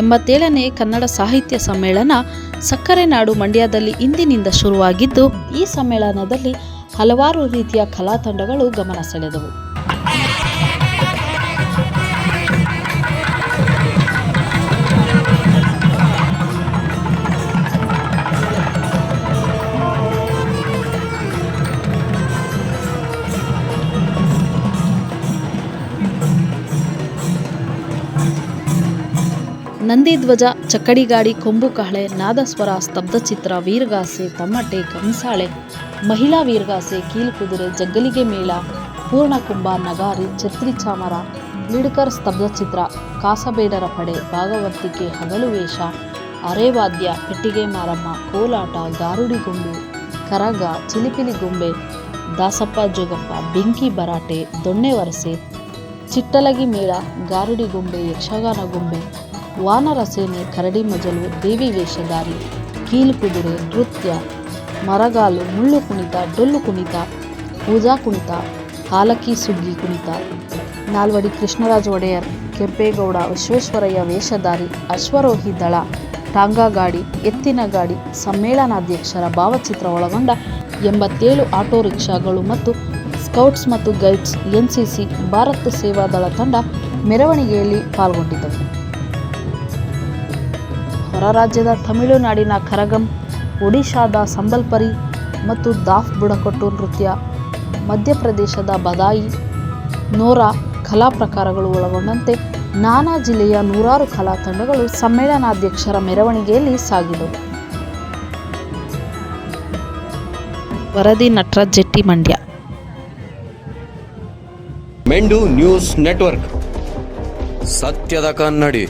ಎಂಬತ್ತೇಳನೇ ಕನ್ನಡ ಸಾಹಿತ್ಯ ಸಮ್ಮೇಳನ ಸಕ್ಕರೆ ನಾಡು ಮಂಡ್ಯದಲ್ಲಿ ಇಂದಿನಿಂದ ಶುರುವಾಗಿದ್ದು, ಈ ಸಮ್ಮೇಳನದಲ್ಲಿ ಹಲವಾರು ರೀತಿಯ ಕಲಾ ತಂಡಗಳು ಗಮನ ಸೆಳೆದವು. ನಂದಿಧ್ವಜ ಚಕ್ಕಡಿಗಾಡಿ ಕೊಂಬು ಕಹಳೆ ನಾದಸ್ವರ ಸ್ತಬ್ಧಚಿತ್ರ ವೀರಗಾಸೆ, ತಮ್ಮಟೆ ಕಂಸಾಳೆ ಮಹಿಳಾ ವೀರಗಾಸೆ ಕೀಲ್ಕುದುರೆ ಜಗ್ಗಲಿಗೆ ಮೇಳ ಪೂರ್ಣಕುಂಭ ನಗಾರಿ, ಛತ್ರಿ ಚಾಮರ ಲಿಡ್ಕರ್ ಸ್ತಬ್ಧಚಿತ್ರ ಕಾಸಬೇಡರ ಪಡೆ ಭಾಗವತಿಕೆ ಹಗಲು ವೇಷ ಅರೆವಾದ್ಯ ಪೆಟ್ಟಿಗೆ ಮಾರಮ್ಮ, ಕೋಲಾಟ ಗಾರುಡಿಗೊಂಬೆ ಕರಗ, ಚಿಲಿಪಿಲಿ ಗೊಂಬೆ, ದಾಸಪ್ಪ, ಜೋಗಪ್ಪ, ಬೆಂಕಿ ಬರಾಟೆ ದೊಣ್ಣೆ ವರಸೆ, ಚಿಟ್ಟಲಗಿ ಮೇಳ, ಗಾರುಡಿ ಗೊಂಬೆ, ಯಕ್ಷಗಾನ ಗೊಂಬೆ ವಾನರ ಸೇನೆ ಕರಡಿ ಮಜಲು, ದೇವಿ ವೇಷಧಾರಿ ಕೀಲು ನೃತ್ಯ, ಮರಗಾಲು, ಮುಳ್ಳು ಕುಣಿತ ಡೊಳ್ಳು ಕುಣಿತ, ಪೂಜಾ ಕುಣಿತ, ಹಾಲಕ್ಕಿ ಸುಗ್ಗಿ ಕುಣಿತ. ನಾಲ್ವಡಿ ಕೃಷ್ಣರಾಜ ಒಡೆಯರ್, ಕೆಂಪೇಗೌಡ, ವಿಶ್ವೇಶ್ವರಯ್ಯ ವೇಷಧಾರಿ ಅಶ್ವರೋಹಿ ದಳ ಟಾಂಗಾ ಗಾಡಿ ಎತ್ತಿನ ಗಾಡಿ, ಸಮ್ಮೇಳನಾಧ್ಯಕ್ಷರ ಭಾವಚಿತ್ರ ಒಳಗೊಂಡ ಎಂಬತ್ತೇಳು ಆಟೋ ರಿಕ್ಷಾಗಳು ಮತ್ತು ಸ್ಕೌಟ್ಸ್ ಮತ್ತು ಗೈಡ್ಸ್ ಎನ್ಸಿಸಿ ಭಾರತ ಸೇವಾದಳ ತಂಡ ಮೆರವಣಿಗೆಯಲ್ಲಿ ಪಾಲ್ಗೊಂಡಿದ್ದವು. ಹೊರ ರಾಜ್ಯದ ತಮಿಳುನಾಡಿನ ಕರಗಂ, ಒಡಿಶಾದ ಸಂಬಲ್ಪರಿ ಮತ್ತು ದಾಫ್ ಬುಡಕಟ್ಟು ನೃತ್ಯ, ಮಧ್ಯಪ್ರದೇಶದ ಬದಾಯಿ, ನೋರಾ ಕಲಾ ಪ್ರಕಾರಗಳು ಒಳಗೊಂಡಂತೆ ನಾನಾ ಜಿಲ್ಲೆಯ ನೂರಾರು ಕಲಾ ತಂಡಗಳು ಸಮ್ಮೇಳನಾಧ್ಯಕ್ಷರ ಮೆರವಣಿಗೆಯಲ್ಲಿ ಸಾಗಿದವು. ವರದಿ ನಟರಾಜ್ ಜೆಟ್ಟಿ ಮಂಡ್ಯ. ಮೆಂಡು ನ್ಯೂಸ್ ನೆಟ್ವರ್ಕ್. ಸತ್ಯದ ಕನ್ನಡಿ.